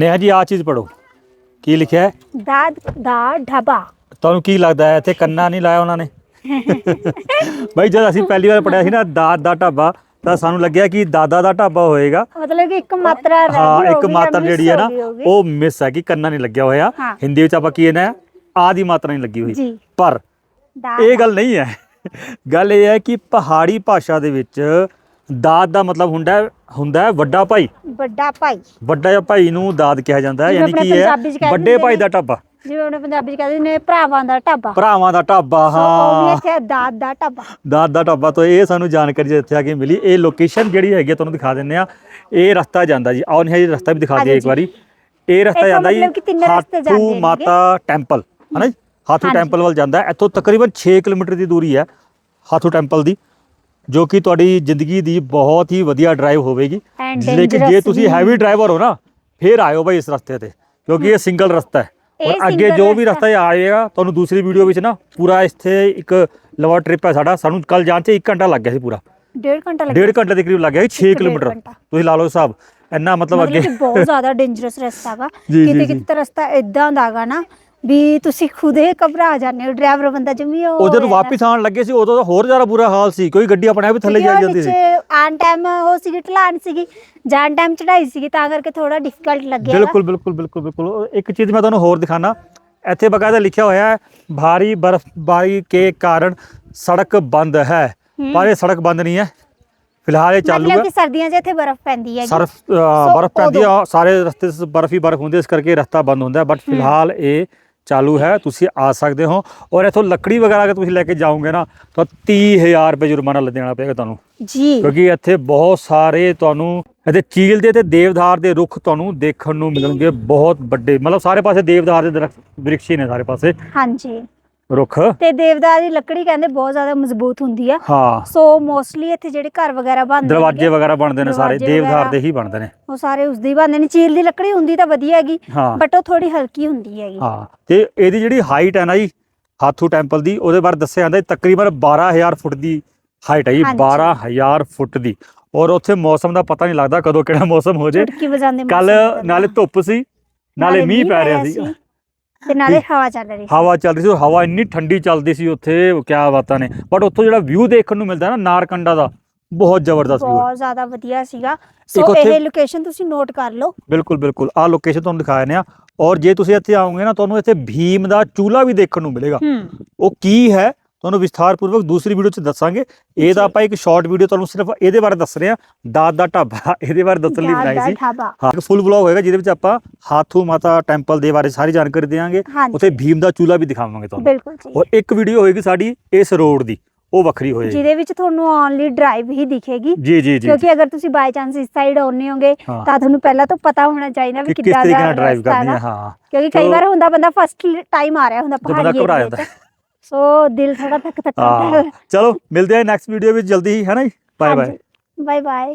ਨੇਹਾ ਜੀ ਆ ਚੀਜ਼ ਪੜੋ ਕੀ ਲਿਖਿਆ ਹੈ? ਦਾਦ ਦਾ ਢਾਬਾ। ਤੁਹਾਨੂੰ ਕੀ ਲੱਗਦਾ ਹੈ? ਇੱਥੇ ਕੰਨਾ ਨਹੀਂ ਲਾਇਆ ਉਹਨਾਂ ਨੇ? ਬਾਈ ਜਦ ਅਸੀਂ ਪਹਿਲੀ ਵਾਰ ਪੜਿਆ ਸੀ ਨਾ ਦਾਦ ਦਾ ਢਾਬਾ ਤਾਂ ਸਾਨੂੰ ਲੱਗਿਆ ਕਿ ਦਾਦਾ ਦਾ ਢਾਬਾ ਹੋਏਗਾ। ਮਤਲਬ ਕਿ ਇੱਕ ਮਾਤਰਾ ਰਹਿ ਹਾਂ ਇੱਕ ਹੋਊਗੀ, ਮਾਤਰਾ miss ਜਿਹੜੀ ਹੈ ਨਾ ਹੋ ਗਈ ਹੋਊਗੀ। ਉਹ ਮਿਸ ਹੈ ਕਿ ਕੰਨਾ ਨਹੀਂ ਲੱਗਿਆ ਹੋਇਆ। ਹਾਂ। ਹਿੰਦੀ ਵਿੱਚ ਆਪਾਂ ਕੀ ਇਹਨੇ ਆ ਦੀ ਮਾਤਰਾ ਨਹੀਂ ਲੱਗੀ ਹੋਈ। ਜੀ। ਪਰ ਦਾਦ। ਇਹ ਗੱਲ ਨਹੀਂ ਹੈ। ਗੱਲ ਇਹ ਹੈ ਕਿ ਪਹਾੜੀ ਭਾਸ਼ਾ ਦੇ ਵਿੱਚ ਦਾਦ ਦਾ ਮਤਲਬ ਹੁੰਦਾ ਹੈ ਹੁੰਦਾ ਹੈ ਵੱਡਾ ਭਾਈ। ਵੱਡਾ ਭਾਈ। ਵੱਡਾ ਜਿਹਾ ਭਾਈ ਨੂੰ ਦਾਦ ਕਿਹਾ ਜਾਂਦਾ ਹੈ ਜਿਵੇਂ ਯਾਨੀ ਕਿ ਇਹ ਪੰਜਾਬੀ 'ਚ ਕਹਿ ਵੱਡੇ ਦਿੰਦੇ ਭਾਈ ਨੇ। ਦਾ ਢਾਬਾ। ਜਿਵੇਂ ਉਹਨੇ ਪੰਜਾਬੀ ਚ ਕਹਿੰਦੇ ਨੇ ਭਰਾਵਾਂ ਦਾ ਢਾਬਾ। ਭਰਾਵਾਂ ਦਾ ਢਾਬਾ ਸੋ ਉਹ ਵੀ ਹਾਂ। ਇੱਥੇ ਦਾਦ ਦਾ ਢਾਬਾ। ਦਾਦ ਦਾ ਢਾਬਾ ਤੋਂ ਇਹ ਸਾਨੂੰ ਜਾਣਕਾਰੀ ਜਿੱਥੇ ਆ ਕੇ ਮਿਲੀ। ਇਹ ਲੋਕੇਸ਼ਨ ਜਿਹੜੀ ਹੈਗੀ ਆ ਤੁਹਾਨੂੰ ਦਿਖਾ ਦਿੰਨੇ ਆ ਇਹ ਰਸਤਾ ਜਾਂਦਾ ਜੀ। ਆਉਣ ਹੈ ਜੀ ਰਸਤਾ ਵੀ ਦਿਖਾ ਦਈਏ ਇੱਕ। ਵਾਰੀ। ਇਹ ਰਸਤਾ ਇੱਥੋਂ ਜਾਂਦਾ ਜੀ ਮਤਲਬ ਕਿ ਤਿੰਨ ਰਸਤੇ ਜਾਂਦੇ ਹਾਥੂ ਹੈਗੇ। ਮਾਤਾ ਟੈਂਪਲ ਹਨਾ ਜੀ? ਹਾਥੂ ਹਾਂਜੀ। ਟੈਂਪਲ ਵੱਲ ਜਾਂਦਾ। ਹੈ। ਇੱਥੋਂ ਤਕਰੀਬਨ 6 ਕਿਲੋਮੀਟਰ ਦੀ ਦੂਰੀ ਹੈ ਹਾਥੂ ਟੈਂਪਲ ਦੀ। ਜੋ ਕਿ ਤੁਹਾਡੀ ਜ਼ਿੰਦਗੀ ਦੀ ਬਹੁਤ ਹੀ ਵਧੀਆ ਡਰਾਈਵ ਹੋਵੇਗੀ। And ਲੇਕਿਨ ਜੇ dangerous ਤੁਸੀਂ ਵੀ। ਹੈਵੀ ਡਰਾਈਵਰ ਹੋ ਨਾ ਫੇਰ ਆਇਓ ਭਾਈ ਇਸ ਰਸਤੇ ਤੇ ਕਿਉਂਕਿ ਇਹ ਸਿੰਗਲ ਰਸਤਾ ਹੈ। ਇਹ ਔਰ ਅੱਗੇ single ਜੋ ਵੀ ਰਸਤਾ। ਰਸਤਾ ਆਏਗਾ ਤੁਹਾਨੂੰ ਦੂਸਰੀ ਵੀਡੀਓ ਵਿੱਚ ਨਾ ਪੂਰਾ ਇੱਥੇ ਇੱਕ ਲੰਬਾ ਟ੍ਰਿਪ ਹੈ ਸਾਡਾ। ਸਾਨੂੰ ਕੱਲ ਜਾਣ 'ਚ 1 ਘੰਟਾ ਲੱਗ ਗਿਆ ਸੀ ਪੂਰਾ। ਡੇਢ ਘੰਟਾ ਲੱਗਿਆ ਡੇਢ ਘੰਟੇ ਦੇ ਕਰੀਬ ਲੱਗ ਗਿਆ ਸੀ 6 ਇੱਕ ਡੇਢ ਕਿਲੋਮੀਟਰ। ਘੰਟਾ। ਤੁਸੀਂ ਲਾ ਲਓ ਹਿਸਾਬ ਇੰਨਾ ਮਤਲਬ ਅੱਗੇ। ਕਿ ਬਹੁਤ ਜ਼ਿਆਦਾ ਡੇਂਜਰਸ ਰਸਤਾ ਜੀ, ਜੀ, ਕਿਤੇ ਜੀ। ਕਿਤੇ ਰਸਤਾ ਇਦਾਂ ਦਾ ਹੈਗਾ ਨਾ ਵੀ ਤੁਸੀਂ ਖੁਦੇ ਘਬਰਾ ਜਾਂਦੇ ਹੋ ਡਰਾਈਵਰ ਬੰਦਾ ਜਮੀ ਉਹ ਉਹ ਜਦੋਂ ਵਾਪਸ ਆਉਣ ਲੱਗੇ ਸੀ ਉਦੋਂ ਤਾਂ ਹੋਰ ਜ਼ਿਆਦਾ ਬੁਰਾ ਹਾਲ ਸੀ ਕੋਈ ਗੱਡੀ ਆਪਣੇ ਆਪ ਹੀ ਥੱਲੇ ਜਾਈ ਜਾਂਦੀ ਸੀ। ਆਨ ਟਾਈਮ ਉਹ ਸੀਗੀ ਢਲਾਨ ਸੀਗੀ ਜਾਨ ਟਾਈਮ ਚੜਾਈ ਸੀਗੀ ਤਾਂ ਕਰਕੇ ਥੋੜਾ ਡਿਫਿਕਲਟ ਲੱਗਿਆ। ਬਿਲਕੁਲ ਬਿਲਕੁਲ ਬਿਲਕੁਲ ਬਿਲਕੁਲ। ਇੱਕ ਚੀਜ਼ ਮੈਂ ਤੁਹਾਨੂੰ ਹੋਰ ਦਿਖਾਣਾ ਇੱਥੇ ਬਕਾਇਦਾ ਲਿਖਿਆ ਹੋਇਆ ਹੈ ਭਾਰੀ ਬਰਫ਼ਬਾਰੀ ਕੇ ਕਾਰਨ ਸੜਕ ਬੰਦ ਹੈ। ਹੂੰ। ਪਰ ਇਹ ਸੜਕ ਬੰਦ ਨਹੀਂ ਹੈ। ਫਿਲਹਾਲ ਇਹ ਚਾਲੂ ਮਤਲਬ ਹੈ। ਕਿ ਸਰਦੀਆਂ 'ਚ ਇੱਥੇ ਬਰਫ਼ ਪੈਂਦੀ ਹੈਗੀ। ਸਰਫ ਬਰਫ਼ ਪੈਂਦੀ ਆ ਸਾਰੇ ਰਸਤੇ 'ਚ ਬਰਫ਼ ਹੀ ਬਰਫ਼ ਹੁੰਦੀ ਹੈ, ਇਸ ਕਰਕੇ ਰਸਤਾ ਬੰਦ ਹੁੰਦਾ ਬਟ ਫਿਲਹਾਲ ਇਹ ਚਾਲੂ ਹੈ ਤੁਸੀਂ ਆ ਸਕਦੇ ਹੋ। ਔਰ ਇਥੋਂ ਲੱਕੜੀ ਵਗੈਰਾ ਅਗਰ ਤੁਸੀਂ ਲੈ ਕੇ ਜਾਓਗੇ ਨਾ ਤਾਂ 30000 ਰੁਪਏ ਜੁਰਮਾਨਾ ਦੇਣਾ ਪਏਗਾ ਤੁਹਾਨੂੰ। ਜੀ। ਕਿਉਂਕਿ ਇੱਥੇ ਬਹੁਤ ਸਾਰੇ ਤੁਹਾਨੂੰ ਇੱਥੇ ਚੀਲ ਦੇ ਤੇ ਦੇਵਦਾਰ ਦੇ ਰੁੱਖ ਤੁਹਾਨੂੰ ਦੇਖਣ ਨੂੰ ਮਿਲਣਗੇ ਬਹੁਤ ਵੱਡੇ ਮਤਲਬ ਸਾਰੇ ਪਾਸੇ ਦੇਵਦਾਰ ਦੇ ਦਰਖਤ ਵਿਰਕਸ਼ੀ ਨੇ ਸਾਰੇ ਪਾਸੇ। ਹਾਂਜੀ। ਰੁੱਖ। ਤੇ ਦੇਵਦਾਰ ਦੀ ਲੱਕੜੀ ਕਹਿੰਦੇ ਬਹੁਤ ਜ਼ਿਆਦਾ ਮਜ਼ਬੂਤ ਹੁੰਦੀ ਆ। ਹਾਂ। ਸੋ ਮੋਸਟਲੀ ਇੱਥੇ ਜਿਹੜੇ ਘਰ ਵਗੈਰਾ ਬਣਦੇ ਦਰਵਾਜ਼ੇ ਵਗੈਰਾ ਬਣਦੇ ਨੇ ਸਾਰੇ ਦੇਵਦਾਰ। ਦੇ ਹੀ ਬਣਦੇ ਨੇ। ਉਹ ਸਾਰੇ ਉਸ ਦੀ ਬਣਦੇ ਨੇ। ਚੀਲ ਦੀ ਲੱਕੜੀ ਹੁੰਦੀ ਤਾਂ ਵਧੀਆ ਹੈਗੀ ਬਟ ਉਹ ਥੋੜੀ ਹਲਕੀ ਹੁੰਦੀ ਹੈਗੀ। ਹਾਂ ਤੇ ਇਹਦੀ ਜਿਹੜੀ ਹਾਈਟ ਹੈ ਨਾ ਜੀ ਹਾਥੂ ਟੈਂਪਲ ਦੀ ਉਹਦੇ ਬਾਰੇ ਦੱਸਿਆ ਜਾਂਦਾ ਤਕਰੀਬਨ 12000 ਫੁੱਟ ਦੀ ਹਾਈਟ ਹੈ ਜੀ ਹਾਂਜੀ। 12000 ਫੁੱਟ ਦੀ। ਔਰ ਉੱਥੇ ਮੌਸਮ ਦਾ ਪਤਾ ਨਹੀਂ ਲੱਗਦਾ ਕਦੋਂ ਕਿਹੜਾ ਮੌਸਮ ਹੋ ਜੇ। ਕੱਲ। ਨਾਲੇ ਧੁੱਪ ਸੀ ਨਾਲੇ ਮੀਂਹ ਪੈ ਰਿਹਾ ਸੀ। ਤੇ ਨਾਲੇ ਹਵਾ ਚੱਲ ਰਹੀ ਸੀ। ਹਵਾ ਚੱਲਦੀ ਸੀ ਔਰ ਹਵਾ ਇੰਨੀ ਠੰਡੀ ਚੱਲਦੀ ਸੀ ਉੱਥੇ ਕਿਆ ਬਾਤਾਂ ਨੇ। ਬਟ ਉੱਥੋਂ ਜਿਹੜਾ ਵਿਊ ਦੇਖਣ ਨੂੰ ਮਿਲਦਾ ਨਾ ਨਾਰਕੰਡਾ ਦਾ ਬਹੁਤ ਜ਼ਬਰਦਸਤ ਵਿਊ ਬਹੁਤ ਜ਼ਿਆਦਾ ਵਧੀਆ ਸੀਗਾ। ਸੋ ਇਹ ਲੋਕੇਸ਼ਨ ਤੁਸੀਂ ਨੋਟ ਕਰ ਲਓ। ਬਿਲਕੁਲ ਬਿਲਕੁਲ। ਆਹ ਲੋਕੇਸ਼ਨ ਤੁਹਾਨੂੰ ਦਿਖਾਇਆ ਨੇ ਆ ਔਰ ਜੇ ਤੁਸੀਂ ਇੱਥੇ ਆਓਗੇ ਨਾ ਤੁਹਾਨੂੰ ਇੱਥੇ ਭੀਮ ਦਾ ਚੂਲਾ ਵੀ ਦੇਖਣ ਨੂੰ ਮਿਲੇਗਾ। ਉਹ ਕੀ ਹੈ? ਤੁਹਾਨੂੰ ਵਿਸਥਾਰਪੂਰਵਕ ਦੂਸਰੀ ਵੀਡੀਓ 'ਚ ਦੱਸਾਂਗੇ। ਇਹ ਤਾਂ ਆਪਾਂ ਇੱਕ ਸ਼ਾਰਟ ਵੀਡੀਓ ਤੁਹਾਨੂੰ ਸਿਰਫ ਇਹਦੇ ਬਾਰੇ ਦੱਸ ਰਹੇ ਦਾਦ ਦਾ ਢਾਬਾ ਇਹਦੇ ਬਾਰੇ ਦੱਸਣ ਲਈ ਬਣਾਈ ਸੀ। ਹਾਂ ਇੱਕ ਫੁੱਲ ਵਲੌਗ ਹੋਏਗਾ ਜਿਹਦੇ ਵਿੱਚ ਆਪਾਂ ਹਾਥੂ ਮਾਤਾ ਟੈਂਪਲ ਦੇ ਬਾਰੇ ਸਾਰੀ ਜਾਣਕਾਰੀ ਦੇਵਾਂਗੇ। ਉੱਥੇ ਭੀਮ ਦਾ ਚੂਲਾ ਵੀ ਦਿਖਾਵਾਂਗੇ ਤੁਹਾਨੂੰ। ਬਿਲਕੁਲ ਜੀ। ਔਰ ਇੱਕ ਵੀਡੀਓ ਹੋਏਗੀ ਸਾਡੀ ਇਸ ਰੋਡ ਦੀ। ਉਹ ਵੱਖਰੀ ਹੋਏਗੀ। ਜਿਹਦੇ ਵਿੱਚ ਤੁਹਾਨੂੰ ਓਨਲੀ ਡਰਾਈਵ ਹੀ ਦਿਖੇਗੀ। ਜੀ ਜੀ ਜੀ ਕਿਉਂਕਿ ਅਗਰ ਤੁਸੀਂ ਬਾਈ ਚਾਂਸ ਇਸ ਸਾਈਡ ਆਉਨੇ ਹੋਗੇ। ਤਾਂ ਤੁਹਾਨੂੰ ਪਹਿਲਾਂ ਤੋਂ ਪਤਾ ਹੋਣਾ ਚਾਹੀਦਾ ਵੀ ਕਿੱਦਾਂ ਦਾ ਡਰਾਈਵ ਕਰਨੀ ਹੈ। ਹਾਂ। ਕਿਉਂਕਿ ਕਈ। ਵਾਰ ਹੁੰਦਾ ਬੰਦਾ ਫਸਟ ਟਾਈਮ ਆ ਰਿਹਾ ਹੁੰਦਾ ਤੇ ਬੰਦਾ ਪਹਾੜੀ ਘਬਰਾ ਜਾਂਦਾ ਸੋ ਦਿਲ ਥੋੜਾ ਧੱਕ ਧੱਕ ਕਰਦਾ ਹਾਂ ਚਲੋ ਮਿਲਦੇ ਹਾਂ ਨੈਕਸਟ ਵੀਡੀਓ ਵਿੱਚ ਜਲਦੀ ਹੀ ਹੈ ਨਾ ਜੀ? Bye bye bye bye